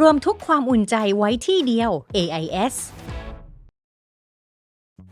รวมทุกความอุ่นใจไว้ที่เดียว AIS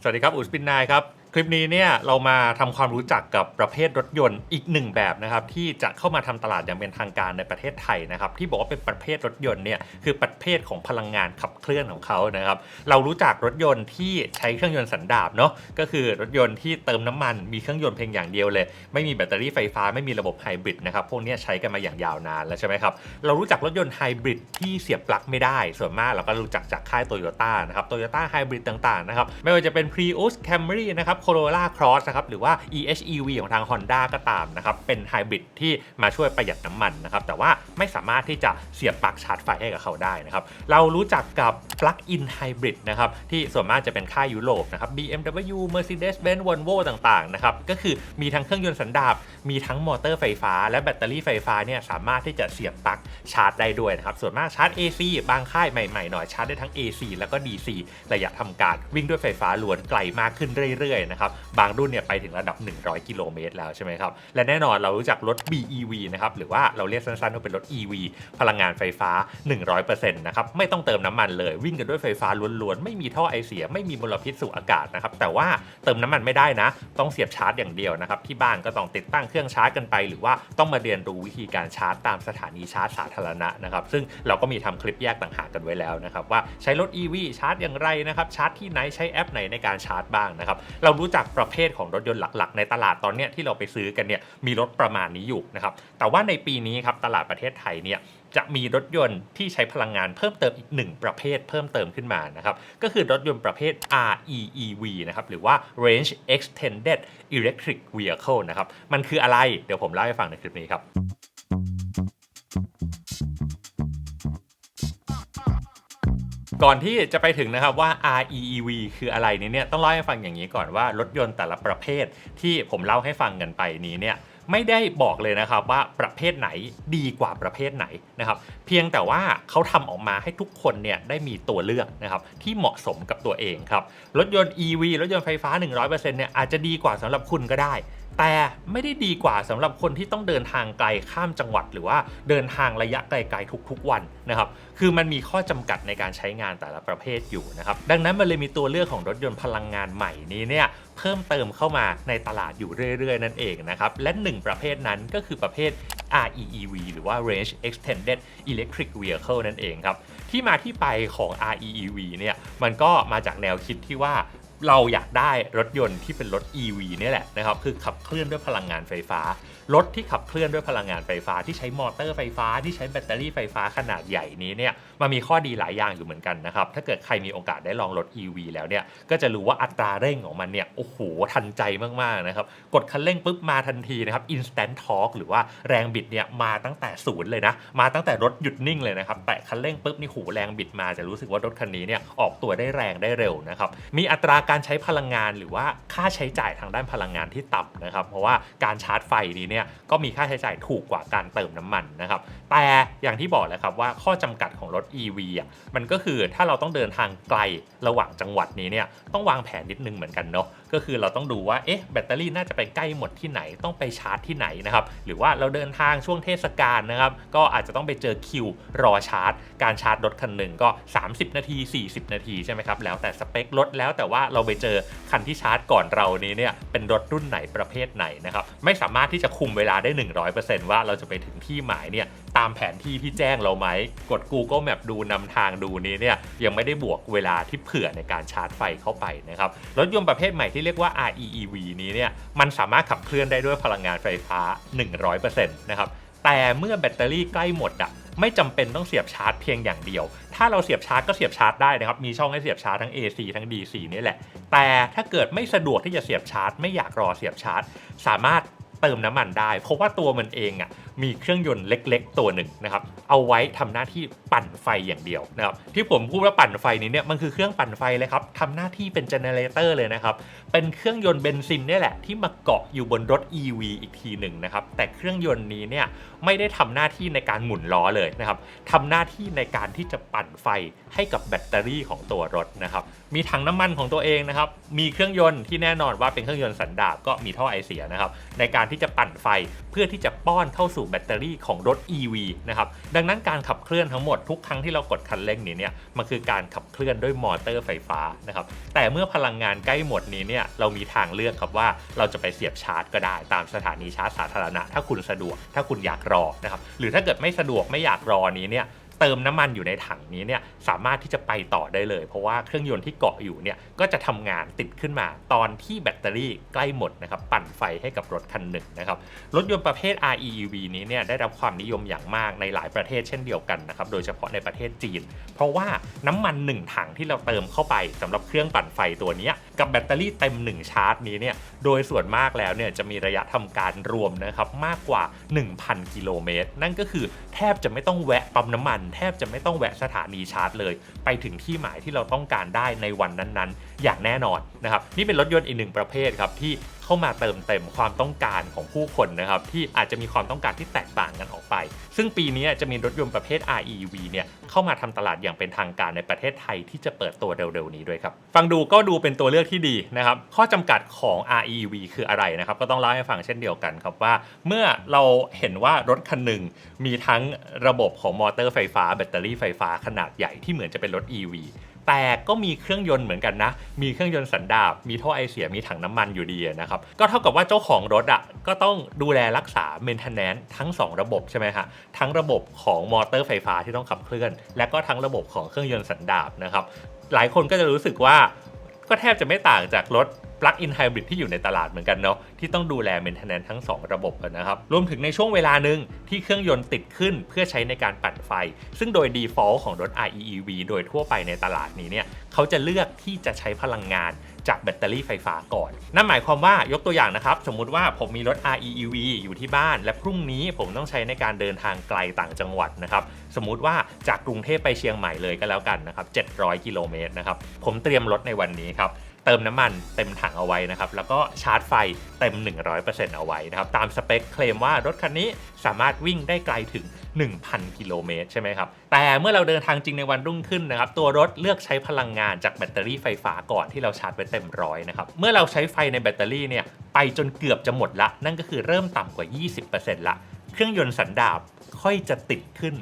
สวัสดีครับ อุสปินนายครับ คลิปนี้เนี่ยเรามาทำความรู้จักกับประเภทรถยนต์อีกหนึ่งแบบนะครับที่จะเข้ามาทำตลาดอย่างเป็นทางการในประเทศไทยนะครับที่บอกว่าเป็นประเภทรถยนต์เนี่ยคือประเภทของพลังงานขับเคลื่อนของเขานะครับเรารู้จักรถยนต์ที่ใช้เครื่องยนต์สันดาปเนาะก็คือรถยนต์ที่เติมน้ำมันมีเครื่องยนต์เพียงอย่างเดียวเลย ไม่มีแบตเตอรี่ไฟฟ้าไม่มีระบบไฮบริดนะครับพวกนี้ใช้กันมาอย่างยาวนานแล้วใช่ไหมครับเรารู้จักรถยนต์ไฮบริดที่เสียบปลั๊กไม่ได้ ส่วนมากเราก็รู้จักจากค่ายโตโยต้านะครับโตโยต้าไฮบริดต่างๆนะครับไม่ว่าจะเป็น Prius Camry นะครับ Corolla Cross นะครับหรือว่า EHEV ของทาง Honda ก็ตามนะครับเป็นไฮบริดที่มาช่วยประหยัดน้ำมันนะครับแต่ว่าไม่สามารถที่จะเสียบปลั๊กชาร์จไฟให้กับเขาได้นะครับเรารู้จักกับ Plug-in Hybrid นะครับที่ส่วนมากจะเป็นค่ายยุโรปนะครับ BMW Mercedes-Benz Volvo ต่างๆนะครับก็คือมีทั้งเครื่องยนต์สันดาปมีทั้งมอเตอร์ไฟฟ้า และแบตเตอรี่ไฟฟ้าเนี่ยสามารถที่จะเสียบปลั๊กชาร์จได้ด้วยนะครับส่วนมากชาร์จ AC บางค่ายใหม่ๆหน่อยชาร์จได้ทั้ง AC แล้วก็ DC ระยะทำการวิ่งด้วยไฟฟ้าล้วนไกลมากขึ้นเรื่อยๆนะครับ บางรุ่นเนี่ยไปถึงระดับ 100 กิโลเมตรแล้วใช่ไหมครับ และแน่นอนเรารู้จักรถ BEV นะครับ หรือว่าเราเรียกสั้นๆว่าเป็นรถ EV พลังงานไฟฟ้า 100%นะครับ ไม่ต้องเติมน้ำมันเลย วิ่งกันด้วยไฟฟ้าล้วนๆ ไม่มีท่อไอเสีย ไม่มีมลพิษสู่อากาศนะครับ แต่ว่าเติมน้ำมันไม่ได้นะ ต้องเสียบชาร์จอย่างเดียวนะครับ ที่บ้านก็ต้องติดตั้งเครื่องชาร์จกันไป หรือว่าต้องมาเรียนรู้วิธีการชาร์จตามสถานีชาร์จสาธารณะนะครับ ซึ่งเราก็มีทำคลิปแยกต่างหากกันไว้แล้วนะครับว่าใช้รถ EV ชาร์จอย่างไรนะครับชาร์จที่ไหนใช้แอปไหนในการชาร์จบ้างนะครับเรารู้จักประเภทของรถยนต์หลักๆ ในตลาดตอนเนี้ยที่เราไปซื้อกันเนี่ยมีรถประมาณนี้อยู่นะครับแต่ว่าในปีนี้ครับตลาดประเทศไทยเนี่ยจะมีรถยนต์ที่ใช้พลังงานเพิ่มเติมอีกหนึ่งประเภทเพิ่มเติมขึ้นมานะครับก็คือรถยนต์ประเภท REEV นะครับหรือว่า Range Extended Electric Vehicle นะครับมันคืออะไรเดี๋ยวผมเล่าให้ฟังในคลิปนี้ครับ ก่อนที่จะไปถึงนะครับว่า REEV คืออะไรนี้เนี่ยต้องเล่าให้ฟังอย่างนี้ก่อนว่ารถยนต์แต่ละประเภทที่ผมเล่าให้ฟังกันไปนี้เนี่ยไม่ได้บอกเลยนะครับว่าประเภทไหนดีกว่าประเภทไหนนะครับ เพียงแต่ว่าเขาทำออกมาให้ทุกคนเนี่ยได้มีตัวเลือกนะครับที่เหมาะสมกับตัวเองครับรถยนต์ EV รถยนต์ไฟฟ้า 100%เนี่ยอาจจะดีกว่าสำหรับคุณก็ได้ แต่ไม่ได้ดีกว่าสำหรับคนที่ต้องเดินทางไกลข้ามจังหวัด หรือว่าเดินทางระยะไกลๆทุกๆวันนะครับ คือมันมีข้อจำกัดในการใช้งานแต่ละประเภทอยู่นะครับ ดังนั้นมันเลยมีตัวเลือกของรถยนต์พลังงานใหม่นี้เนี่ยเพิ่มเติมเข้ามาในตลาดอยู่เรื่อยๆ นั่นเองนะครับ และหนึ่งประเภทนั้นก็คือประเภท REEV หรือว่า Range Extended Electric Vehicle นั่นเองครับ ที่มาที่ไปของ REEV เนี่ยมันก็มาจากแนวคิดที่ว่า เราอยากได้รถยนต์ที่เป็นรถ EV เนี่ยแหละนะครับคือขับเคลื่อนด้วยพลังงานไฟฟ้า รถที่ขับเคลื่อนด้วยพลังงานไฟฟ้า ที่ใช้มอเตอร์ไฟฟ้าที่ใช้แบตเตอรี่ไฟฟ้าขนาดใหญ่นี้เนี่ยมันมีข้อดีหลายอย่างอยู่เหมือนกันนะครับถ้าเกิดใครมีโอกาสได้ลองรถ EV แล้วเนี่ยก็จะรู้ว่าอัตราเร่งของมันเนี่ยโอ้โหทันใจมากๆนะครับกดคันเร่งปุ๊บมาทันทีนะครับ instant torque หรือว่าแรงบิดเนี่ยมาตั้งแต่ศูนย์เลยนะมาตั้งแต่รถหยุดนิ่งเลยนะครับแตะคันเร่งปุ๊บนี่หูแรงบิดมาจะรู้สึกว่ารถคันนี้เนี่ยออกตัวได้แรงได้เร็วนะครับมีอัตราการใช้พลังงานหรือว่าค่าใช้จ่ายทางด้านพลังงานที่ต่ำนะครับ เพราะว่าการชาร์จไฟนี้เนี่ยก็มีค่าใช้จ่ายถูกกว่าการเติมน้ำมันนะครับ แต่อย่างที่บอกแหละครับว่าข้อจำกัดของรถ EV อะมันก็คือถ้าเราต้องเดินทางไกลระหว่างจังหวัดนี้เนี่ยต้องวางแผนนิดนึงเหมือนกันเนาะก็คือเราต้องดูว่าเอ๊ะแบตเตอรี่น่าจะไปใกล้หมดที่ไหนต้องไปชาร์จที่ไหนนะครับหรือว่าเราเดินทางช่วงเทศกาลนะครับก็อาจจะต้องไปเจอคิวรอชาร์จ การชาร์จรถคันหนึ่งก็ 30 นาที 40 นาทีใช่ไหมครับแล้วแต่สเปครถแล้วแต่ว่าเราไปเจอคันที่ชาร์จก่อนเรานี้เนี่ยเป็นรถรุ่นไหนประเภทไหนนะครับไม่สามารถที่จะคุมเวลาได้ 100%ว่าเราจะไปถึงที่หมายเนี่ยตามแผนที่ที่แจ้งเราไหมกด Google Map ดูนำทางดูนี้เนี่ยยังไม่ได้บวกเวลาที่เผื่อในการชาร์จไฟเข้าไปนะครับรถยนต์ประเภทใหม่ที่เรียกว่า REEV นี้เนี่ยมันสามารถขับเคลื่อนได้ด้วยพลังงานไฟฟ้า 100%นะครับแต่เมื่อแบตเตอรี่ใกล้หมดอะ ไม่จำเป็นต้องเสียบชาร์จเพียงอย่างเดียว ถ้าเราเสียบชาร์จก็เสียบชาร์จได้นะครับ มีช่องให้เสียบชาร์จทั้ง AC ทั้ง DC นี่แหละ แต่ถ้าเกิดไม่สะดวกที่จะเสียบชาร์จ ไม่อยากรอเสียบชาร์จ สามารถเติมน้ำมันได้ เพราะว่าตัวมันเองอะมีเครื่องยนต์เล็ก ๆ ตัวหนึ่งนะครับเอาไว้ทำหน้าที่ปั่นไฟอย่างเดียวนะครับที่ผมพูดว่าปั่นไฟนี้เนี่ยมันคือเครื่องปั่นไฟเลยครับทำหน้าที่เป็นเจเนเรเตอร์เลยนะครับเป็นเครื่องยนต์เบนซินนี่แหละที่มาเกาะอยู่บนรถ EV อีกทีหนึ่งนะครับแต่เครื่องยนต์นี้เนี่ยไม่ได้ทำหน้าที่ในการหมุนล้อเลยนะครับทำหน้าที่ในการที่จะปั่นไฟให้กับแบตเตอรี่ของตัวรถนะครับมีถังน้ำมันของตัวเองนะครับมีเครื่องยนต์ที่แน่นอนว่าเป็นเครื่องยนต์สันดาปก็มีท่อไอเสียนะครับในการที่จะปั่นไฟ เพื่อที่จะป้อนเข้าสู่สู่แบตเตอรี่ของรถ EV นะครับดังนั้นการขับเคลื่อนทั้งหมดทุกครั้งที่เรากดคันเร่งนี้เนี่ยมันคือการขับเคลื่อนด้วยมอเตอร์ไฟฟ้านะครับแต่เมื่อพลังงานใกล้หมดนี้เนี่ยเรามีทางเลือกครับว่าเราจะไปเสียบชาร์จก็ได้ตามสถานีชาร์จสาธารณะ ถ้าคุณสะดวกถ้าคุณอยากรอนะครับหรือถ้าเกิดไม่สะดวกไม่อยากรอนี้เนี่ย เติมน้ำมันอยู่ในถังนี้เนี่ยสามารถที่จะไปต่อได้เลย เพราะว่าเครื่องยนต์ที่เกาะอยู่เนี่ยก็จะทำงานติดขึ้นมา ตอนที่แบตเตอรี่ใกล้หมดนะครับปั่นไฟให้กับรถคันหนึ่งนะครับรถยนต์ประเภท REEV นี้เนี่ยได้รับความนิยมอย่างมากในหลายประเทศเช่นเดียวกันนะครับโดยเฉพาะในประเทศจีน เพราะว่าน้ำมัน 1 ถังที่เราเติมเข้าไปสำหรับเครื่องปั่นไฟตัวนี้กับแบตเตอรี่เต็ม 1 ชาร์จนี้เนี่ยโดยส่วนมากแล้วเนี่ยจะมีระยะทำการรวมนะครับมากกว่า 1,000 กิโลเมตรนั่นก็คือแทบจะไม่ต้องแวะปั๊มน้ำมันแทบจะไม่ต้องแวะสถานีชาร์จเลย ไปถึงที่หมายที่เราต้องการได้ในวันนั้นๆ อย่างแน่นอนนะครับ นี่เป็นรถยนต์อีกหนึ่งประเภทครับที่เข้ามาเติมเต็มความต้องการของผู้คนนะครับที่อาจจะมีความต้องการที่แตกต่างกันออกไป ซึ่งปีนี้จะมีรถยนต์ประเภท REV เนี่ยเข้ามาทำตลาดอย่างเป็นทางการในประเทศไทยที่จะเปิดตัวเร็วๆนี้ด้วยครับ ฟังดูก็ดูเป็นตัวเลือกที่ดีนะครับ ข้อจำกัดของ REV คืออะไรนะครับ ก็ต้องเล่าให้ฟังเช่นเดียวกันครับว่า เมื่อเราเห็นว่ารถคันหนึ่งมีทั้งระบบของมอเตอร์ไฟฟ้า แบตเตอรี่ไฟฟ้าขนาดใหญ่ที่เหมือนจะเป็นรถ EV แต่ก็มีเครื่องยนต์เหมือนกันนะ มีเครื่องยนต์สันดาบ มีท่อไอเสีย มีถังน้ำมันอยู่ดีนะครับ ก็เท่ากับว่าเจ้าของรถอะก็ต้องดูแลรักษาเมนเทนแนนซ์ทั้ง 2 ระบบใช่ไหมฮะ ทั้งระบบของมอเตอร์ไฟฟ้าที่ต้องขับเคลื่อน และก็ทั้งระบบของเครื่องยนต์สันดาบนะครับ หลายคนก็จะรู้สึกว่าก็แทบจะไม่ต่างจากรถ Plug-in Hybrid ที่อยู่ในตลาดเหมือนกันเนาะที่ต้องดูแล maintenance ทั้ง 2 ระบบนะครับ รวมถึงในช่วงเวลาหนึ่งที่เครื่องยนต์ติดขึ้นเพื่อใช้ในการปั่นไฟ ซึ่งโดย default ของรถ REEV โดยทั่วไปในตลาดนี้เนี่ยเขาจะเลือกที่จะใช้พลังงานจากแบตเตอรี่ไฟฟ้าก่อน นั่นหมายความว่ายกตัวอย่างนะครับ สมมุติว่าผมมีรถ REEV อยู่ที่บ้าน และพรุ่งนี้ผมต้องใช้ในการเดินทางไกลต่างจังหวัดนะครับ สมมุติว่าจากกรุงเทพไปเชียงใหม่เลยก็แล้วกันนะครับ 700 กิโลเมตรนะครับ ผมเตรียมรถในวันนี้ครับ เติมน้ำมันเต็มถังเอาไว้นะครับ แล้วก็ชาร์จไฟเต็ม 100%เอาไว้นะครับ ตามสเปคเคลมว่ารถคันนี้สามารถวิ่งได้ไกลถึง 1,000 กิโลเมตรใช่ไหมครับ แต่เมื่อเราเดินทางจริงในวันรุ่งขึ้นนะครับ ตัวรถเลือกใช้พลังงานจากแบตเตอรี่ไฟฟ้าก่อนที่เราชาร์จไว้เต็มร้อยนะครับ เมื่อเราใช้ไฟในแบตเตอรี่เนี่ยไปจนเกือบจะหมดละ นั่นก็คือเริ่มต่ำกว่า 20%ละ เครื่องยนต์สันดาปค่อยจะติดขึ้น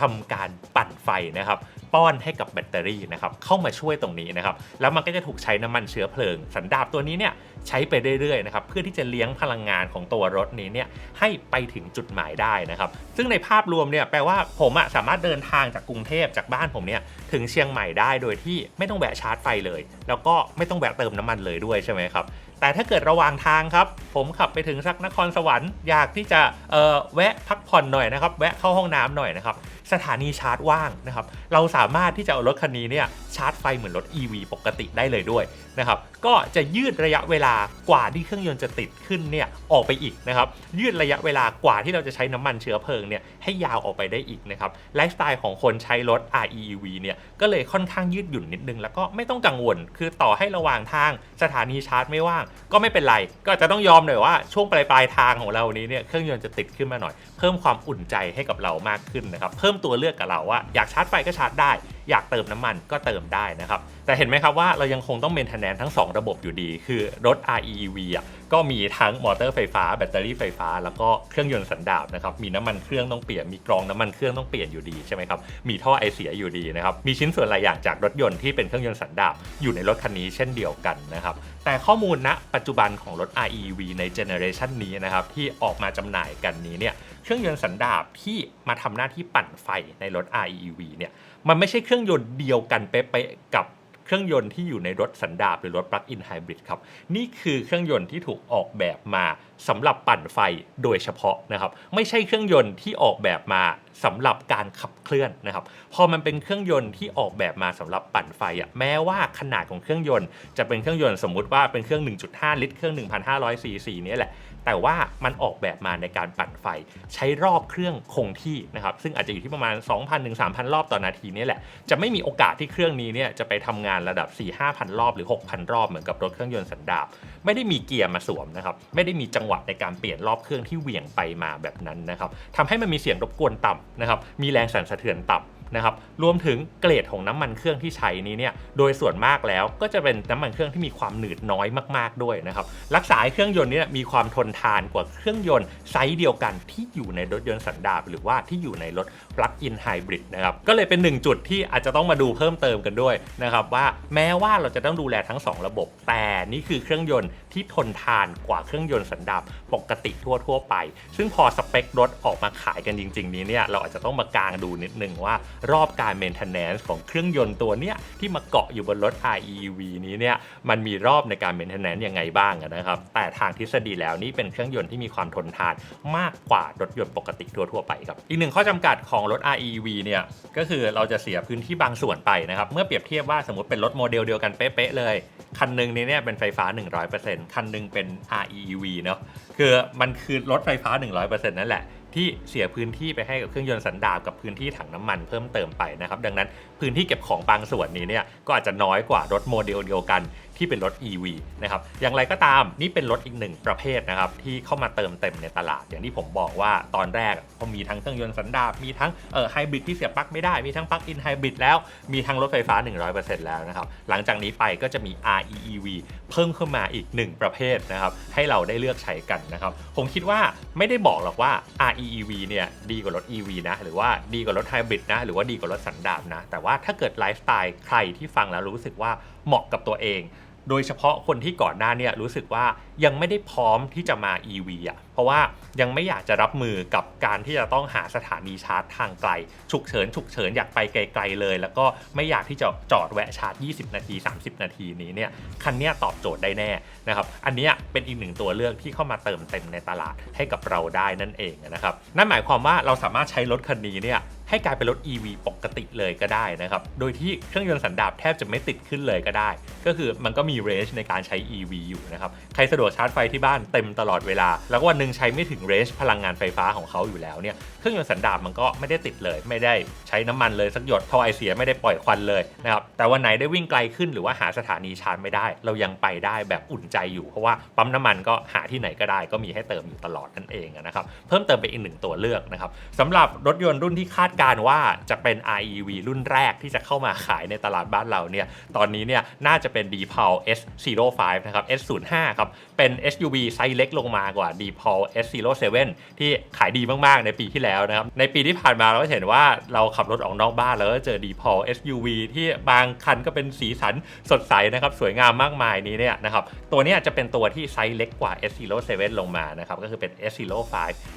ทำการปั่นไฟนะครับ ป้อนให้กับแบตเตอรี่นะครับเข้ามาช่วยตรงนี้นะครับแล้วมันก็จะถูกใช้น้ำมันเชื้อเพลิง สันดาปตัวนี้เนี่ยใช้ไปเรื่อยๆนะครับเพื่อที่จะเลี้ยงพลังงานของตัวรถนี้เนี่ยให้ไปถึงจุดหมายได้นะครับ ซึ่งในภาพรวมเนี่ยแปลว่าผมอะสามารถเดินทางจากกรุงเทพจากบ้านผมเนี่ยถึงเชียงใหม่ได้โดยที่ไม่ต้องแวะชาร์จไฟเลย แล้วก็ไม่ต้องแวะเติมน้ำมันเลยด้วยใช่ไหมครับแต่ถ้าเกิดระหว่างทางครับ ผมขับไปถึงสักนครสวรรค์อยากที่จะเออแวะพักผ่อนหน่อยนะครับ แวะเข้าห้องน้ำหน่อยนะครับ สถานีชาร์จว่างนะครับ เราสามารถที่จะเอารถคันนี้เนี่ยชาร์จไฟเหมือนรถ EV ปกติได้เลยด้วยนะครับ ก็จะยืดระยะเวลากว่าที่เครื่องยนต์จะติดขึ้นเนี่ยออกไปอีกนะครับ ยืดระยะเวลากว่าที่เราจะใช้น้ำมันเชื้อเพลิงเนี่ยให้ยาวออกไปได้อีกนะครับ ไลฟ์สไตล์ของคนใช้รถ REEV เนี่ยก็เลยค่อนข้างยืดหยุ่นนิดนึง แล้วก็ไม่ต้องกังวล คือต่อให้ระหว่างทางสถานีชาร์จไม่ว่าง ก็ไม่เป็นไร ก็จะต้องยอมหน่อยว่าช่วงปลายปลายทางของเรานี้เนี่ยเครื่องยนต์จะติดขึ้นมาหน่อย เพิ่มความอุ่นใจให้กับเรามากขึ้นนะครับ เพิ่มตัวเลือกกับเราว่าอยากชาร์จไฟก็ชาร์จได้ อยากเติมน้ำมันก็เติมได้นะครับ แต่เห็นไหมครับว่าเรายังคงต้องเมนเทนแนนทั้ง 2 ระบบอยู่ดี คือรถ REEV อะก็มีทั้งมอเตอร์ไฟฟ้า แบตเตอรี่ไฟฟ้า แล้วก็เครื่องยนต์สันดาปนะครับ มีน้ำมันเครื่องต้องเปลี่ยน มีกรองน้ำมันเครื่องต้องเปลี่ยนอยู่ดีใช่ไหมครับ มีท่อไอเสียอยู่ดีนะครับ มีชิ้นส่วนหลายอย่างจากรถยนต์ที่เป็นเครื่องยนต์สันดาปอยู่ในรถคันนี้เช่นเดียวกันนะครับ แต่ข้อมูลณปัจจุบันของรถ REEV ในเจเนอเรชันนี้นะครับที่ออกมาจำหน่ายกันนี้เนี่ย เครื่องยนต์สันดาปที่มาทำหน้าที่ปั่นไฟในรถ REEV เนี่ย มันไม่ใช่เครื่องยนต์เดียวกันเป๊ะๆกับเครื่องยนต์ที่อยู่ในรถสันดาปหรือรถ Plug-in Hybrid ครับนี่คือเครื่องยนต์ที่ถูกออกแบบมาสำหรับปั่นไฟโดยเฉพาะนะครับ ไม่ใช่เครื่องยนต์ที่ออกแบบมาสำหรับการขับเคลื่อนนะครับ พอมันเป็นเครื่องยนต์ที่ออกแบบมาสำหรับปั่นไฟอะแม้ว่าขนาดของเครื่องยนต์ จะเป็นเครื่องยนต์สมมุติว่าเป็นเครื่อง 1.5 ลิตร เครื่อง 1,500ซีซีนี่แหละ แต่ว่ามันออกแบบมาในการปั่นไฟ ใช้รอบเครื่องคงที่นะครับ ซึ่งอาจจะอยู่ที่ประมาณ 2,000ถึง3,000 รอบต่อนาทีนี่แหละ จะไม่มีโอกาสที่เครื่องนี้เนี่ยจะไปทำงานระดับ 4-5,000 รอบหรือ 6,000 รอบเหมือนกับรถเครื่องยนต์สันดาปไม่ได้มีเกียร์มาสวมนะครับ ไม่ได้มีจังหวะในการเปลี่ยนรอบเครื่องที่เหวี่ยงไปมาแบบนั้นนะครับทำให้มันมีเสียงรบกวนต่ำนะครับ มีแรงสั่นสะเทือนต่ำ นะครับรวมถึงเกรดของน้ำมันเครื่องที่ใช้นี้เนี่ยโดยส่วนมากแล้วก็จะเป็นน้ำมันเครื่องที่มีความหนืดน้อยมากๆด้วยนะครับรักษาให้เครื่องยนต์นี้มีความทนทานกว่าเครื่องยนต์ไซส์เดียวกันที่อยู่ในรถยนต์สันดาปหรือว่าที่อยู่ในรถ plug-in hybrid นะครับก็เลยเป็นหนึ่งจุดที่อาจจะต้องมาดูเพิ่มเติมกันด้วยนะครับว่าแม้ว่าเราจะต้องดูแลทั้ง 2 ระบบ แต่นี่คือเครื่องยนต์ที่ทนทานกว่าเครื่องยนต์สันดาปปกติทั่วๆไป ซึ่งพอสเปครถออกมาขายกันจริง ๆ นี้เนี่ยเราอาจจะต้องมากางดูนิดนึงว่ารอบการ maintenance ของเครื่องยนต์ตัวเนี้ยที่มาเกาะอยู่บนรถ REV นี้เนี่ยมันมีรอบในการ maintenance ยังไงบ้างนะครับ แต่ทางทฤษฎีแล้วนี่เป็นเครื่องยนต์ที่มีความทนทานมากกว่ารถยนต์ปกติทั่วๆไปครับ อีกหนึ่งข้อจำกัดของรถ REV เนี่ยก็คือเราจะเสียพื้นที่บางส่วนไปนะครับเมื่อเปรียบเทียบว่าสมมติเป็นรถโมเดลเดียวกันเป๊ะๆเลยคันหนึ่งนี้เนี่ยเป็นไฟฟ้า 100%คันหนึ่งเป็น REV เนาะคือมันคือรถไฟฟ้า 100%นั่นแหละ ที่เสียพื้นที่ไปให้กับเครื่องยนต์สันดาปกับพื้นที่ถังน้ำมันเพิ่มเติมไปนะครับดังนั้นพื้นที่เก็บของบางส่วนนี้เนี่ยก็อาจจะน้อยกว่ารถโมเดลเดียวกัน ที่เป็นรถ EV นะครับอย่างไรก็ตามนี่เป็นรถอีกหนึ่งประเภทนะครับที่เข้ามาเติมเต็มในตลาด อย่างที่ผมบอกว่าตอนแรกพอมีทั้งเครื่องยนต์สันดาปมีทั้งเอ่อไฮบริดที่เสียบปลั๊กไม่ได้มีทั้งปลั๊กอินไฮบริดแล้วมีทั้งรถไฟฟ้า 100%แล้วนะครับหลังจากนี้ไปก็จะมี REEV เพิ่มขึ้นมาอีกหนึ่งประเภทนะครับให้เราได้เลือกใช้กันนะครับผมคิดว่าไม่ได้บอกหรอกว่า REEV เนี่ยดีกว่ารถ EV นะหรือว่าดีกว่ารถไฮบริดนะหรือว่าดีกว่ารถสันดาปนะแต่ว่าถ้าเกิดไลฟ์สไตล์ใครที่ฟังแล้วรู้สึกว่าเหมาะกับตัวเอง โดยเฉพาะคนที่ก่อนหน้าเนี่ยรู้สึกว่ายังไม่ได้พร้อมที่จะมา EV อะ ราะว่ายังไม่อยากจะรับมือกับการที่จะต้องหาสถานีชาร์จทางไกล ฉุกเฉินฉุกเฉินอยากไปไกลๆเลย แล้วก็ไม่อยากที่จะจอดแวะชาร์จ 20 นาที 30 นาทีนี้เนี่ยคันนี้ตอบโจทย์ได้แน่นะครับอันนี้เป็นอีกหนึ่งตัวเลือกที่เข้ามาเติมเต็มในตลาดให้กับเราได้นั่นเองนะครับนั่นหมายความว่าเราสามารถใช้รถคันนี้เนี่ยให้กลายเป็นรถ EV ปกติเลยก็ได้นะครับ โดยที่เครื่องยนต์สันดาปแทบจะไม่ติดขึ้นเลยก็ได้ ก็คือมันก็มีเรนจ์ในการใช้ EV อยู่นะครับ ใครสะดวกชาร์จไฟที่บ้านเต็มตลอดเวลา แล้ววันหนึงใช้ไม่ถึงเรนจ์พลังงานไฟฟ้าของเขาอยู่แล้วเนี่ยเครื่องยนต์สันดาปมันก็ไม่ได้ติดเลย ไม่ได้ใช้น้ำมันเลยสักหยดท่อไอเสียไม่ได้ปล่อยควันเลยนะครับแต่วันไหนได้วิ่งไกลขึ้นหรือว่าหาสถานีชาร์จไม่ได้ เรายังไปได้แบบอุ่นใจอยู่เพราะว่าปั๊มน้ำมันก็หาที่ไหนก็ได้ก็มีให้เติมอยู่ตลอดนั่นเองนะครับเพิ่มเติมไปอีกหนึ่งตัวเลือกนะครับสำหรับรถยนต์รุ่นที่คาดการว่าจะเป็น REV รุ่นแรกที่จะเข้ามาขายในตลาดบ้านเราเนี่ยตอนนี้เนี่ยน่าจะเป็น d p a l S05 นะครับ S05 ครับเป็น SUV ไซส์เล็กลงมากว่า d p a l S07 ที่ขายดีมากๆในปีที่แล้วนะครับ ในปีที่ผ่านมาเราก็เห็นว่าเราขับรถออกนอกบ้านแล้วก็เจอ d p a l SUV ที่บางคันก็เป็นสีสันสดใสนะครับ สวยงามมากมายนี้เนี่ยนะครับ ตัวนี้จะเป็นตัวที่ไซส์เล็กกว่า S07 ลงมานะครับ ก็คือเป็น S05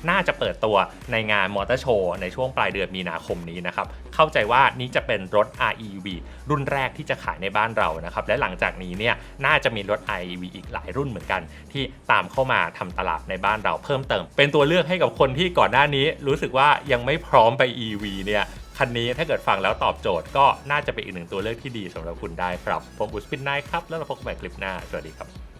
น่าจะเปิดตัวในงานมอเตอร์โชว์ในช่วงปลายเดือนมีนาคมนี้นะครับเข้าใจว่านี้จะเป็นรถ REV รุ่นแรกที่จะขายในบ้านเรานะครับ และหลังจากนี้เนี่ยน่าจะมีรถ REV อีกหลายรุ่นเหมือนกัน ที่ตามเข้ามาทำตลาดในบ้านเราเพิ่มเติม เป็นตัวเลือกให้กับคนที่ก่อนหน้านี้ รู้สึกว่ายังไม่พร้อมไป EV เนี่ยคันนี้ถ้าเกิดฟังแล้วตอบโจทย์ก็น่าจะเป็นอีกหนึ่งตัวเลือกที่ดีสำหรับคุณได้ครับ ผมอุสปินนายครับ แล้วเราพบกันใหม่คลิปหน้า สวัสดีครับ